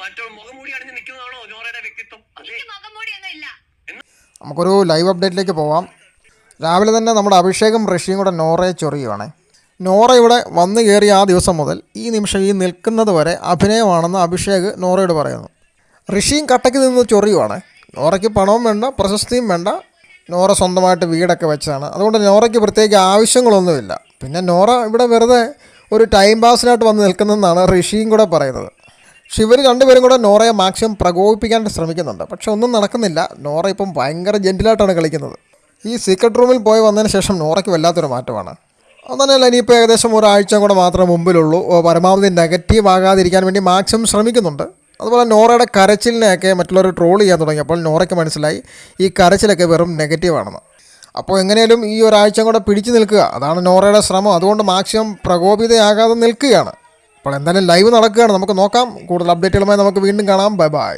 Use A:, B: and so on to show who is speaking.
A: മറ്റോ മുഖംമൂടി അണിഞ്ഞ് നിൽക്കുന്നതാണോ നോറയുടെ വ്യക്തിത്വം? അതെ.
B: എനിക്ക് മുഖംമൂടിയൊന്നും ഇല്ല
C: നമുക്കൊരു ലൈവ് അപ്ഡേറ്റിലേക്ക് പോവാം. രാവിലെ തന്നെ നമ്മുടെ അഭിഷേകും ഋഷിയും കൂടെ നോറയെ ചൊറിയുവാണ്. നോറ ഇവിടെ വന്നു കയറിയ ആ ദിവസം മുതൽ ഈ നിമിഷം ഈ നിൽക്കുന്നത് വരെ അഭിനയമാണെന്ന് അഭിഷേക് നോറയോട് പറയുന്നു. ഋഷിയും കട്ടയ്ക്ക് നിന്ന് ചൊറിയുവാണ്. നോറയ്ക്ക് പണവും വേണ്ട പ്രശസ്തിയും വേണ്ട. നോറ സ്വന്തമായിട്ട് വീടൊക്കെ വെച്ചതാണ്. അതുകൊണ്ട് നോറയ്ക്ക് പ്രത്യേക ആവശ്യങ്ങളൊന്നുമില്ല. പിന്നെ നോറ ഇവിടെ വെറുതെ ഒരു ടൈം പാസിനായിട്ട് വന്ന് നിൽക്കുന്നതെന്നാണ് ഋഷിയും കൂടെ പറയുന്നത്. പക്ഷെ ഇവർ രണ്ടുപേരും കൂടെ നോറയെ മാക്സിമം പ്രകോപിപ്പിക്കാൻ ശ്രമിക്കുന്നുണ്ട്. പക്ഷെ ഒന്നും നടക്കുന്നില്ല. നോറ ഇപ്പം ഭയങ്കര ജെന്റിലായിട്ടാണ് കളിക്കുന്നത്. ഈ സീക്രട്ട് റൂമിൽ പോയി വന്നതിന് ശേഷം നോറയ്ക്ക് വല്ലാത്തൊരു മാറ്റമാണ്. അതന്നെയല്ല ഇനിയിപ്പോൾ ഏകദേശം ഒരാഴ്ച കൂടെ മാത്രമേ മുമ്പിലുള്ളൂ. പരമാവധി നെഗറ്റീവ് ആകാതിരിക്കാൻ വേണ്ടി മാക്സിമം ശ്രമിക്കുന്നുണ്ട്. അതുപോലെ നോറയുടെ കരച്ചിലിനെയൊക്കെ മറ്റുള്ളവർ ട്രോൾ ചെയ്യാൻ തുടങ്ങിയപ്പോൾ നോറയ്ക്ക് മനസ്സിലായി ഈ കരച്ചിലൊക്കെ വെറും നെഗറ്റീവാണെന്ന് അപ്പോൾ എങ്ങനെയാലും ഈ ഒരാഴ്ച കൂടെ പിടിച്ചു നിൽക്കുക. അതാണ് നോറയുടെ ശ്രമം. അതുകൊണ്ട് മാക്സിമം പ്രകോപിതയാകാതെ നിൽക്കുകയാണ്. അപ്പോൾ എന്തായാലും ലൈവ് നടക്കുകയാണ്. നമുക്ക് നോക്കാം. കൂടുതൽ അപ്ഡേറ്റുകളുമായി നമുക്ക് വീണ്ടും കാണാം. Bye bye